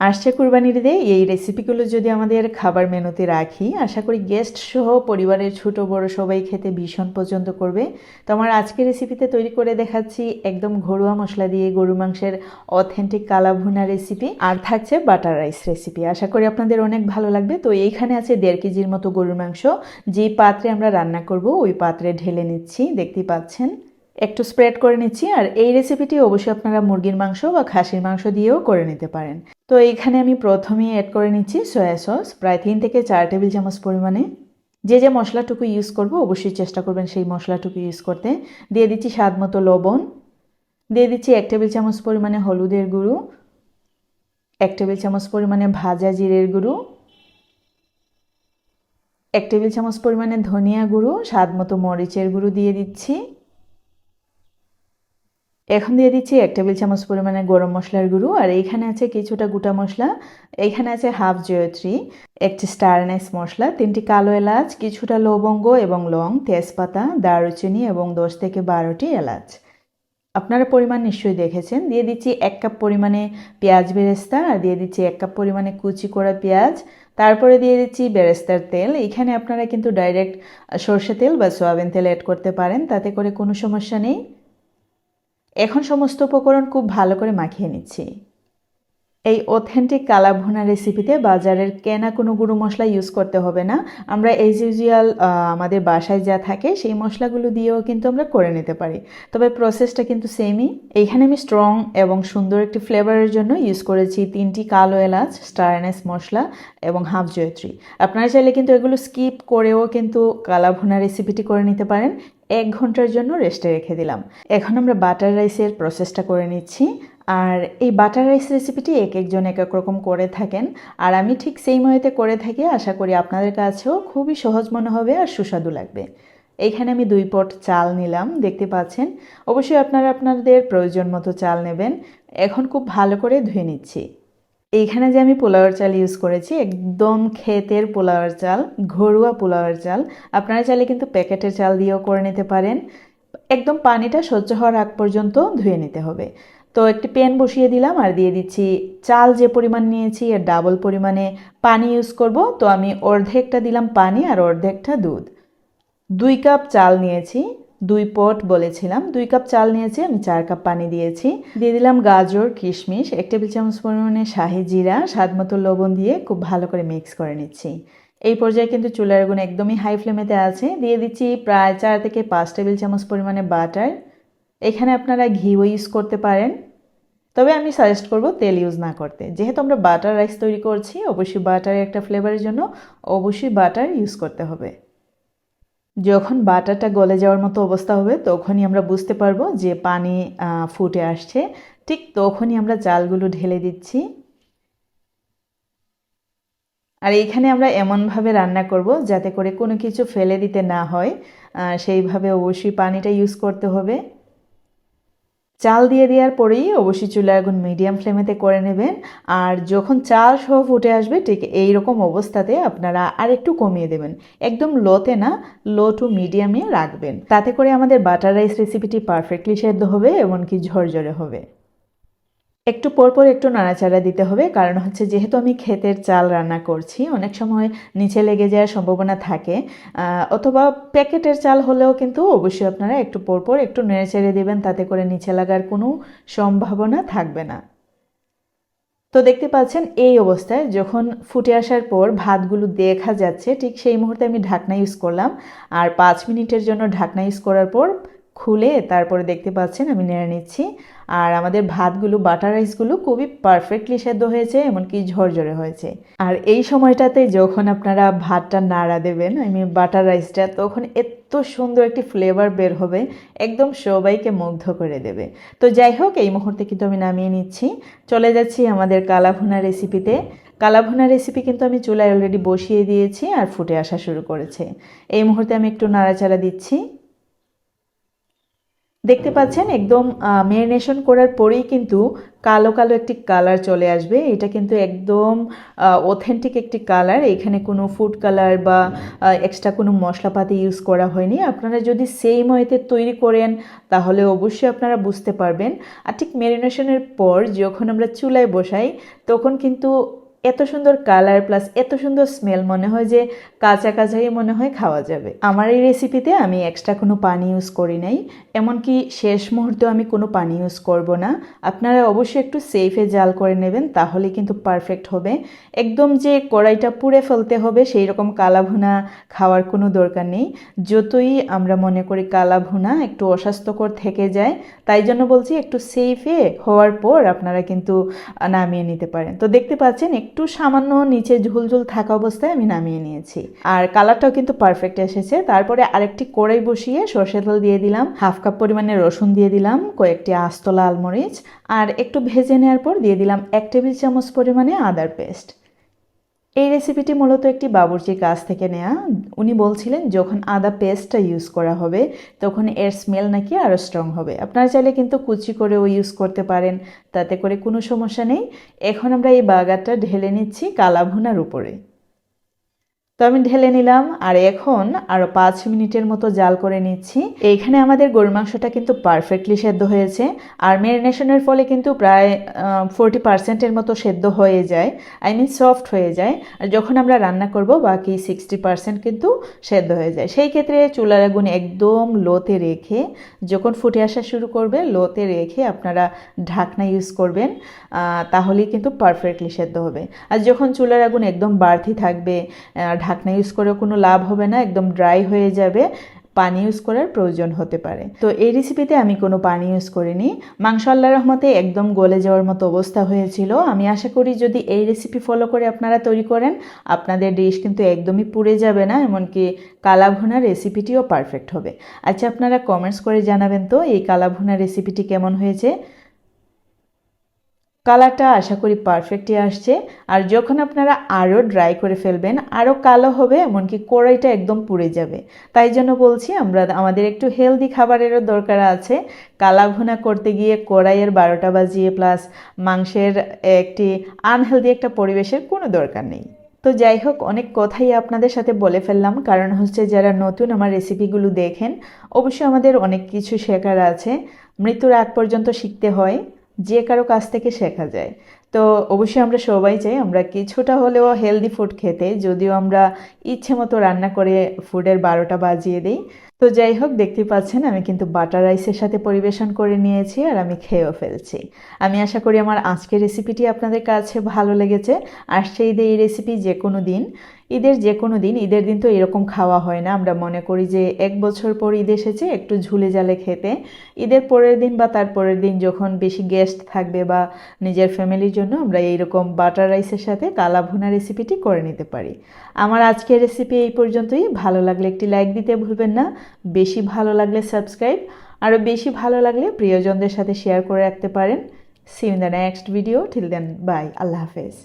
আসছে কুরবানির ঈদে। এই রেসিপিগুলো যদি আমাদের খাবার মেনুতে রাখি, আশা করি গেস্ট সহ পরিবারের ছোট, বড় সবাই খেতে ভীষণ পছন্দ করবে। তো আমার আজকের রেসিপিতে তৈরি করে দেখাচ্ছি একদম ঘরোয়া মশলা দিয়ে গরু মাংসের অথেন্টিক কালা ভুনা রেসিপি আর থাকছে বাটার রাইস রেসিপি আশা করি আপনাদের অনেক ভালো লাগবে। তো এইখানে আছে দেড় কেজির মতো গরুর মাংস। যেই পাত্রে আমরা রান্না করব, ওই পাত্রে ঢেলে নিচ্ছি। দেখতেই পাচ্ছেন? একটু স্প্রেড করে নিচ্ছি। আর এই রেসিপিটি অবশ্যই আপনারা মুরগির মাংস বা খাসির মাংস দিয়েও করে নিতে পারেন। তো এইখানে আমি প্রথমেই অ্যাড করে নিচ্ছি সয়া সস প্রায় তিন থেকে চার টেবিল চামচ পরিমাণে যে যে মশলাটুকু ইউজ করব অবশ্যই চেষ্টা করবেন সেই মশলাটুকু ইউজ করতে। দিয়ে দিচ্ছি স্বাদ মতো লবণ। দিয়ে দিচ্ছি এক টেবিল চামচ পরিমাণে হলুদের গুঁড়ো। এক টেবিল চামচ পরিমাণে ভাজা জিরের গুঁড়ো। এক টেবিল চামচ পরিমাণে ধনিয়া গুঁড়ো। স্বাদ মতো মরিচের গুঁড়ো দিয়ে দিচ্ছি। এখন দিয়ে দিচ্ছি এক টেবিল চামচ পরিমাণে গরম মশলার গুঁড়ো, আর এইখানে আছে কিছুটা গোটা মশলা। এইখানে আছে হাফ জয়ত্রী, একটি স্টারনেস মশলা, তিনটি কালো এলাচ, কিছুটা লবঙ্গ এবং লং, তেজপাতা, দারুচিনি এবং দশ থেকে বারোটি এলাচ। আপনারা পরিমাণ নিশ্চয়ই দেখেছেন। দিয়ে দিচ্ছি এক কাপ পরিমাণে পেঁয়াজ বেরেস্তা, আর দিয়ে দিচ্ছি এক কাপ পরিমাণে কুচি করা পেঁয়াজ। তারপরে দিয়ে দিচ্ছি বেরেস্তার তেল। এখানে আপনারা কিন্তু ডাইরেক্ট সর্ষে তেল বা সয়াবিন তেল অ্যাড করতে পারেন, তাতে করে কোনো সমস্যা নেই। এখন সমস্ত উপকরণ খুব ভালো করে মাখিয়ে নিচ্ছি। এই অথেন্টিক কালা ভুনা রেসিপিতে বাজারের কেনা কোনো গুঁড়ো মশলা ইউজ করতে হবে না। আমরা এজ ইউজুয়াল আমাদের বাসায় যা থাকে সেই মশলাগুলো দিয়েও কিন্তু আমরা করে নিতে পারি। তবে প্রসেসটা কিন্তু সেমই এইখানে আমি স্ট্রং এবং সুন্দর একটি ফ্লেভারের জন্য ইউজ করেছি তিনটি কালো এলাচ স্টারনেস মশলা এবং হাফ জয়ত্রী। আপনারা চাইলে কিন্তু এগুলো স্কিপ করেও কিন্তু কালা ভুনা রেসিপিটি করে নিতে পারেন। এক ঘণ্টার জন্য রেস্টে রেখে দিলাম। এখন আমরা বাটার রাইসের প্রসেসটা করে নিচ্ছি। আর এই বাটার রাইস রেসিপিটি এক একজন এক এক রকম করে থাকেন। আর আমি ঠিক সেই ময়েতে করে থাকি। আশা করি আপনাদের কাছেও খুবই সহজ মনে হবে আর সুস্বাদু লাগবে। এইখানে আমি দুই পট চাল নিলাম, দেখতে পাচ্ছেন? অবশ্যই আপনারা আপনাদের প্রয়োজন মতো চাল নেবেন। এখন খুব ভালো করে ধুয়ে নিচ্ছি। এইখানে যে আমি পোলাওয়ার চাল ইউজ করেছি, একদম ক্ষেতের পোলাওয়ার চাল, ঘরোয়া পোলাওয়ার চাল। আপনারা চাইলে কিন্তু প্যাকেটের চাল দিয়েও করে নিতে পারেন। একদম পানিটা সহ্য হওয়ার আগ পর্যন্ত ধুয়ে নিতে হবে। তো একটি প্যান বসিয়ে দিলাম আর দিয়ে দিচ্ছি চাল যে পরিমাণ নিয়েছি, এর ডাবল পরিমাণে পানি ইউজ করব। তো আমি অর্ধেকটা দিলাম পানি আর অর্ধেকটা দুধ। দুই কাপ চাল নিয়েছি, দুই পট বলেছিলাম। দুই কাপ চাল নিয়েছি, আমি চার কাপ পানি দিয়েছি। দিয়ে দিলাম গাজর, কিশমিশ, এক টেবিল চামচ পরিমাণে শাহি জিরা, স্বাদ মতো লবণ দিয়ে খুব ভালো করে মিক্স করে নিচ্ছি। এই পর্যায়ে কিন্তু চুলার গুণ একদমই হাই ফ্লেমেতে আছে। দিয়ে দিচ্ছি প্রায় চার থেকে পাঁচ টেবিল চামচ পরিমাণে বাটার এখানে আপনারা ঘিও ইউজ করতে পারেন। তবে আমি সাজেস্ট করব তেল ইউজ না করতে। যেহেতু আমরা বাটার রাইস তৈরি করছি, অবশ্যই বাটারের একটা ফ্লেভারের জন্য অবশ্যই বাটার ইউজ করতে হবে। যখন বাটারটা গলে যাওয়ার মতো অবস্থা হবে, তখনই আমরা বুঝতে পারব যে পানি ফুটে আসছে। ঠিক তখনই আমরা চালগুলো ঢেলে দিচ্ছি। আর এইখানে আমরা এমনভাবে রান্না করব যাতে করে কোনো কিছু ফেলে দিতে না হয়। সেইভাবে অবশ্যই পানিটা ইউজ করতে হবে। চাল দিয়ে দেওয়ার পরেই অবশ্যই চুলা আগুন মিডিয়াম ফ্লেমেতে করে নেবেন। আর যখন চাল সহ ফুটে আসবে, ঠিক এই রকম অবস্থাতে আপনারা আর একটু কমিয়ে দেবেন। একদম লোতে না, লো টু মিডিয়ামে রাখবেন। তাতে করে আমাদের বাটার রাইস রেসিপিটি পারফেক্টলি সেদ্ধ হবে, এমনকি ঝরঝরে হবে। একটু পরপর একটু নাড়াচাড়া দিতে হবে। কারণ হচ্ছে যেহেতু আমি ক্ষেতের চাল রান্না করছি, অনেক সময় নিচে লেগে যাওয়ার সম্ভাবনা থাকে। অথবা প্যাকেটের চাল হলেও কিন্তু অবশ্যই আপনারা একটু পরপর একটু নেড়েচেড়ে দেবেন, তাতে করে নিচে লাগার কোনো সম্ভাবনা থাকবে না। তো দেখতে পাচ্ছেন এই অবস্থায় যখন ফুটে আসার পর ভাতগুলো দেখা যাচ্ছে, ঠিক সেই মুহূর্তে আমি ঢাকনা ইউজ করলাম। আর পাঁচ মিনিটের জন্য ঢাকনা ইউজ করার পর খুলে তারপরে দেখতে পাচ্ছেন, আমি নেড়ে নিচ্ছি। আর আমাদের ভাতগুলো, বাটার রাইসগুলো খুবই পারফেক্টলি সেদ্ধ হয়েছে, এমনকি ঝরঝরে হয়েছে। আর এই সময়টাতে যখন আপনারা ভাতটা নাড়া দেবেন আমি বাটার রাইসটা, তখন এত সুন্দর একটি ফ্লেভার বের হবে, একদম সবাইকে মুগ্ধ করে দেবে। তো যাই হোক, এই মুহূর্তে কিন্তু আমি নামিয়ে নিচ্ছি। চলে যাচ্ছি আমাদের কালাভুনা রেসিপিতে। কালাভুনা রেসিপি কিন্তু আমি চুলায় অলরেডি বসিয়ে দিয়েছি, আর ফুটে আসা শুরু করেছে। এই মুহূর্তে আমি একটু নাড়াচাড়া দিচ্ছি। দেখতে পাচ্ছেন, একদম মেরিনেশন করার পরেই কিন্তু কালো কালো একটি কালার চলে আসবে। এটা কিন্তু একদম অথেন্টিক একটি কালার এখানে কোনো ফুড কালার বা এক্সট্রা কোনো মশলাপাতি ইউজ করা হয়নি। আপনারা যদি সেম ওয়েতে তৈরি করেন, তাহলে অবশ্যই আপনারা বুঝতে পারবেন। আর ঠিক মেরিনেশনের পর যখন আমরা চুলায় বসাই, তখন কিন্তু এত সুন্দর কালার প্লাস এত সুন্দর স্মেল মনে হয় যে কাঁচা কাঁচাই মনে হয় খাওয়া যাবে। আমার এই রেসিপিতে আমি এক্সট্রা কোনো পানি ইউজ করি নাই। এমনকি শেষ মুহূর্তে আমি কোনো পানি ইউজ করব না। আপনারা অবশ্যই একটু সেফে জাল করে নেবেন, তাহলে কিন্তু পারফেক্ট হবে। একদম যে কড়াইটা পুড়ে ফেলতে হবে, সেই রকম কালা ভুনা খাওয়ার কোনো দরকার নেই। যতই আমরা মনে করি কালা ভুনা একটু অস্বাস্থ্যকর থেকে যায়, তাই জন্য বলছি একটু সেফে হওয়ার পর আপনারা কিন্তু নামিয়ে নিতে পারেন। তো দেখতে পাচ্ছেন, একটু সামান্য নিচে ঝুলঝুল থাকা অবস্থায় আমি নামিয়ে নিয়েছি। আর কালারটাও কিন্তু পারফেক্ট এসেছে। তারপরে আরেকটি কড়াই বসিয়ে সর্ষে তেল দিয়ে দিলাম। হাফ কাপ পরিমাণে রসুন দিয়ে দিলাম, কয়েকটি আস্ত লাল মরিচ। আর একটু ভেজে নেওয়ার পর দিয়ে দিলাম এক টেবিল চামচ পরিমাণে আদার পেস্ট। এই রেসিপিটি মূলত একটি বাবুর্চির কাছ থেকে নেয়া। উনি বলছিলেন, যখন আদা পেস্টটা ইউজ করা হবে, তখন এর স্মেল নাকি আরও স্ট্রং হবে। আপনারা চাইলে কিন্তু কুচি করেও ইউজ করতে পারেন, তাতে করে কোনো সমস্যা নেই। এখন আমরা এই বাগারটা ঢেলে নিচ্ছি কালা ভুনার উপরে। তো আমি ঢেলে নিলাম আর এখন আরও পাঁচ মিনিটের মতো জাল করে নিচ্ছি। এইখানে আমাদের গরুর মাংসটা কিন্তু পারফেক্টলি সেদ্ধ হয়েছে আর ম্যারিনেশনের ফলে কিন্তু প্রায় ফোরটি পার্সেন্টের মতো সেদ্ধ হয়ে যায়। আই মিন সফট হয়ে যায়। আর যখন আমরা রান্না করব, বাকি সিক্সটি পার্সেন্ট কিন্তু সেদ্ধ হয়ে যায়। সেই ক্ষেত্রে চুলার আগুন একদম লোতে রেখে, যখন ফুটে আসা শুরু করবে, লোতে রেখে আপনারা ঢাকনা ইউজ করবেন তাহলেই কিন্তু পারফেক্টলি সেদ্ধ হবে। আর যখন চুলার আগুন একদম বাড়তি থাকবে ঢাকনা ইউজ করেও কোনো লাভ হবে না, একদম ড্রাই হয়ে যাবে, পানি ইউজ করার প্রয়োজন হতে পারে। তো এই রেসিপিতে আমি কোনো পানি ইউজ করিনি। মাংস আল্লাহ রহমতে একদম গলে যাওয়ার মতো অবস্থা হয়েছিল। আমি আশা করি যদি এই রেসিপি ফলো করে আপনারা তৈরি করেন, আপনাদের ডিশ কিন্তু একদমই পুড়ে যাবে না, এমনকি কালাভুনা রেসিপিটিও পারফেক্ট হবে। আচ্ছা আপনারা কমেন্টস করে জানাবেন তো এই কালাভুনা রেসিপিটি কেমন হয়েছে? কালারটা আশা করি পারফেক্টই আসছে। আর যখন আপনারা আরও ড্রাই করে ফেলবেন আরও কালো হবে, এমনকি কড়াইটা একদম পুড়ে যাবে। তাই জন্য বলছি, আমরা আমাদের একটু হেলদি খাবারেরও দরকার আছে। কালা ভুনা করতে গিয়ে কড়াইয়ের বারোটা বাজিয়ে প্লাস মাংসের একটি আনহেলদি একটা পরিবেশের কোনো দরকার নেই। তো যাই হোক, অনেক কথাই আপনাদের সাথে বলে ফেললাম। কারণ হচ্ছে যারা নতুন আমার রেসিপিগুলো দেখেন, অবশ্যই আমাদের অনেক কিছু শেখার আছে। মৃত্যুর আগ পর্যন্ত শিখতে হয়। যে কারও কাছ থেকে শেখা যায়। তো অবশ্যই আমরা সবাই চাই আমরা কিছুটা হলেও হেলদি ফুড খেতে, যদিও আমরা ইচ্ছে মতো রান্না করে ফুডের বারোটা বাজিয়ে দিই। তো যাই হোক দেখতে পাচ্ছেন আমি কিন্তু বাটার রাইসের সাথে পরিবেশন করে নিয়েছি আর আমি খেয়েও ফেলছি। আমি আশা করি আমার আজকের রেসিপিটি আপনাদের কাছে ভালো লেগেছে। আর সেই দিয়ে এই রেসিপি যে কোনো দিন, ঈদের যে কোনো দিন, ঈদের দিন তো এরকম খাওয়া হয় না। আমরা মনে করি যে এক বছর পর ঈদ এসেছে, একটু ঝুলে জালে খেতে। ঈদের পরের দিন বা তার পরের দিন যখন বেশি গেস্ট থাকবে বা নিজের ফ্যামিলির জন্য আমরা এইরকম বাটার রাইসের সাথে কালা ভুনা রেসিপিটি করে নিতে পারি। আমার আজকের রেসিপি এই পর্যন্তই। ভালো লাগলে একটি লাইক দিতে ভুলবেন না। বেশি ভালো লাগলে সাবস্ক্রাইব আরও বেশি ভালো লাগলে প্রিয়জনদের সাথে শেয়ার করে রাখতে পারেন। See in the next video till then bye আল্লাহ হাফেজ।